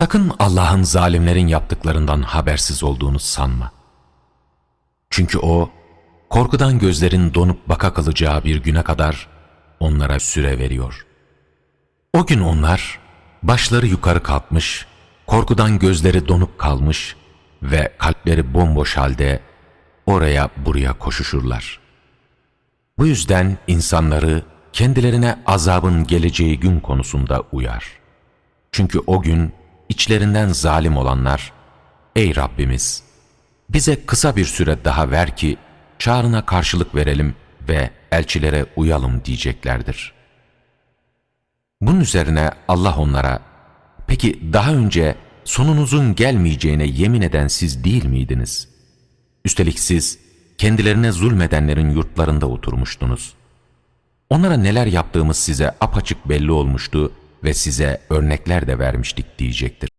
Sakın Allah'ın zalimlerin yaptıklarından habersiz olduğunu sanma. Çünkü O, korkudan gözlerin donup baka kalacağı bir güne kadar onlara süre veriyor. O gün onlar, başları yukarı kalkmış, korkudan gözleri donup kalmış ve kalpleri bomboş halde oraya buraya koşuşurlar. Bu yüzden insanları kendilerine azabın geleceği gün konusunda uyar. Çünkü o gün içlerinden zalim olanlar, Ey Rabbimiz! Bize kısa bir süre daha ver ki çağrına karşılık verelim ve elçilere uyalım diyeceklerdir. Bunun üzerine Allah onlara, peki daha önce sonunuzun gelmeyeceğine yemin eden siz değil miydiniz? Üstelik siz kendilerine zulmedenlerin yurtlarında oturmuştunuz. Onlara neler yaptığımız size apaçık belli olmuştu ve size örnekler de vermiştik diyecektir.